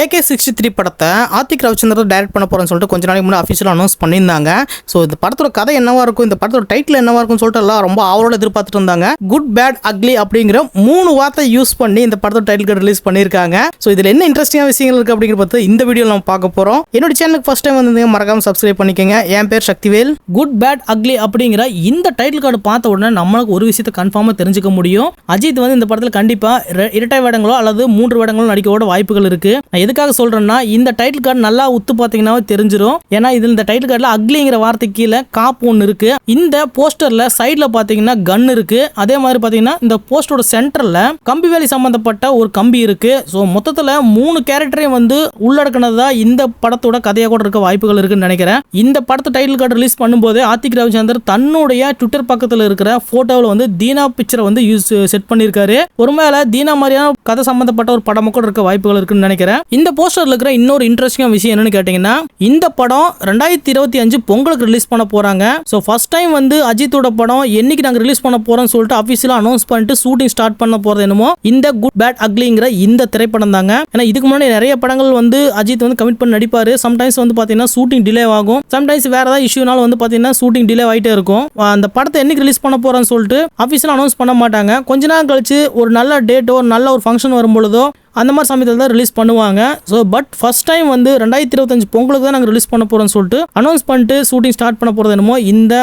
AK sixty three படத்தை Atiq Ravichandran direct பண்ண போறேன்னு சொல்லிட்டு கொஞ்ச நாளைக்கு முன்னாடி அஃபிஷியலாக அனௌன்ஸ் பண்ணியிருந்தாங்க. ஸோ இந்த படத்தோட கதை என்னவா இருக்கும் இந்த படத்தோட டைட்டில் என்னவா இருக்கும்னு சொல்லிட்டு எல்லாம் ரொம்ப ஆவலோட எதிர்பார்த்துட்டு இருந்தாங்க. குட் பேட் அக்லி அப்படிங்கிற மூணு வார்த்தை யூஸ் பண்ணி இந்த படத்தோட டைட்டில் கார்டு ரிலீஸ் பண்ணியிருக்காங்க. ஸோ இதில் என்ன இன்ட்ரெஸ்டிங்காக விஷயங்கள் இருக்குது அப்படிங்கிற பார்த்து இந்த வீடியோ நம்ம பார்க்க போகிறோம் என்னோட சேனலுக்கு ஃபஸ்ட் டைம் வந்து மறக்காம சப்ஸ்கிரைப் பண்ணிக்கோங்க. என் பேர் சக்திவேல். குட் பேட் அக்லி அப்படிங்கிற இந்த டைட்டில் கார்டு பார்த்த உடனே நம்மளுக்கு ஒரு விஷயத்தை கன்ஃபார்மாக தெரிஞ்சுக்க முடியும். அஜித் வந்து இந்த படத்தில் கண்டிப்பாக இரட்டை வேடங்களோ அல்லது மூன்று வேடங்களோ நடிக்கவோட வாய்ப்புகள் இருக்கு. நான் எதுக்காக சொல்றேன்னா இந்த டைட்டில் கார்டு நல்லா உத்து பார்த்தீங்கன்னா தெரிஞ்சிரும். ஏன்னா இதில் இந்த டைட்டில் கார்டில் அக்லிங்கிற வார்த்தை கீழே காப்பு ஒன்று இருக்கு. இந்த போஸ்டர்ல சைடில் பார்த்தீங்கன்னா கன் இருக்கு. அதே மாதிரி பார்த்தீங்கன்னா இந்த போஸ்டரோட சென்டரில் கம்பி வேலி சம்மந்தப்பட்ட ஒரு கம்பி இருக்கு. ஸோ மொத்தத்தில் மூணு கேரக்டரையும் வந்து உள்ளடக்கினதா இந்த படத்தோட கதையாக கூட இருக்க வாய்ப்புகள் இருக்குன்னு நினைக்கிறேன். இந்த படத்தை டைட்டில் கார்டு ரிலீஸ் பண்ணும்போது ஆத்திக் ரவிச்சந்தர் தன்னுடைய ட்விட்டர் பக்கத்தில் இருக்கிற ஃபோட்டோவில் வந்து தீனா பிக்சரை வந்து யூஸ் செட் பண்ணியிருக்காரு. ஒருவேளை தீனா மாதிரியான கதை சம்மந்தப்பட்ட ஒரு படமும் கூட இருக்க வாய்ப்புகள் இருக்குன்னு நினைக்கிறேன். இந்த போஸ்டர்ல இருக்கிற இன்னொரு இன்ட்ரெஸ்டிங் விஷயம் என்னன்னு கேட்டீங்கன்னா இந்த படம் ரெண்டாயிரத்தி இருபத்தி அஞ்சு பொங்கலுக்கு ரிலீஸ் பண்ண போறாங்க. ஸோ ஃபர்ஸ்ட் டைம் வந்து அஜித்தோட படம் என்னைக்கு நாங்கள் ரிலீஸ் பண்ண போறோம்னு சொல்லிட்டு அஃபீஷியலாக அனௌன்ஸ் பண்ணிட்டு ஷூட்டிங் ஸ்டார்ட் பண்ண போறது என்னமோ இந்த குட் பேட் அக்லிங்கிற இந்த திரைப்படம் தாங்க. ஏன்னா இதுக்கு முன்னாடி நிறைய படங்கள் வந்து அஜித் வந்து கமிட் பண்ணி நடிப்பாரு. சம்டைம்ஸ் வந்து பார்த்தீங்கன்னா ஷூட்டிங் டிலே ஆகும். சம்டைம்ஸ் வேற ஏதாவது இஷ்யூனால வந்து பார்த்தீங்கன்னா ஷூட்டிங் டிலே ஆகிட்டே இருக்கும். அந்த படத்தை என்னைக்கு ரிலீஸ் பண்ண போறோம்னு சொல்லிட்டு அஃபீஷியலாக அனௌன்ஸ் பண்ண மாட்டாங்க. கொஞ்ச நாள் கழிச்சு ஒரு நல்ல டேட்டோ ஒரு நல்ல ஒரு ஃபங்க்ஷன் வரும் பொழுதோ அந்த மாதிரி சமயத்தில் தான் ரிலீஸ் பண்ணுவாங்க. ஸோ பட் ஃபஸ்ட் டைம் வந்து ரெண்டாயிரத்தி இருபத்தஞ்சு பொங்கலுக்கு தான் நாங்கள் ரிலீஸ் பண்ண போகிறோம்னு சொல்லிட்டு அனௌன்ஸ் பண்ணிட்டு ஷூட்டிங் ஸ்டார்ட் பண்ண போகிறது என்னமோ இந்த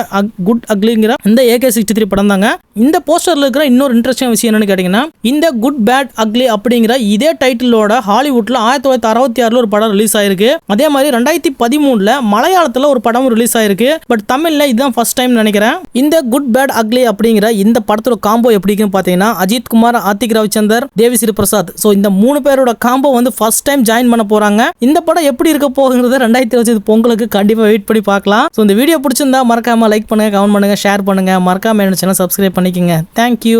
குட் அக்லிங்கிற இந்த ஏகே சிக்ஸ்டி த்ரீ படம் தாங்க. இந்த போஸ்டரில் இருக்கிற இன்னொரு இன்ட்ரெஸ்டிங் விஷயம் என்னன்னு கேட்டிங்கன்னா இந்த குட் பேட் அக்லி அப்படிங்கிற இதே டைட்டிலோட ஹாலிவுட்டில் ஆயிரத்தி தொள்ளாயிரத்தி அறுபத்தி ஆறில் ஒரு படம் ரிலீஸ் ஆயிருக்கு. அதே மாதிரி ரெண்டாயிரத்தி பதிமூணில் மலையாளத்தில் ஒரு படம் ரிலீஸ் ஆயிருக்கு. பட் தமிழில் இதுதான் ஃபர்ஸ்ட் டைம் நினைக்கிறேன். இந்த குட் பேட் அக்லி அப்படிங்கிற இந்த படத்தோட காம்போ எப்படின்னு பார்த்தீங்கன்னா அஜித் குமார் ஆத்திக் ரவிச்சந்தர் தேவிஸ்ரீ பிரசாத். ஸோ இந்த மூணு பேரோட காம்போ வந்து ஃபர்ஸ்ட் டைம் ஜாயின் பண்ண போறாங்க. இந்த படம் எப்படி இருக்க போகுங்கிறது ரெண்டாயிரத்தி இருபத்தி பொங்கலுக்கு கண்டிப்பா வெயிட் பண்ணி பார்க்கலாம். ஸோ இந்த வீடியோ பிடிச்சிருந்தா மறக்காம லைக் பண்ணுங்க கமெண்ட் பண்ணுங்க ஷேர் பண்ணுங்க. மறக்காம என்ன சேனல் சப்ஸ்கிரைப் பண்ணிக்கோங்க. தேங்க்யூ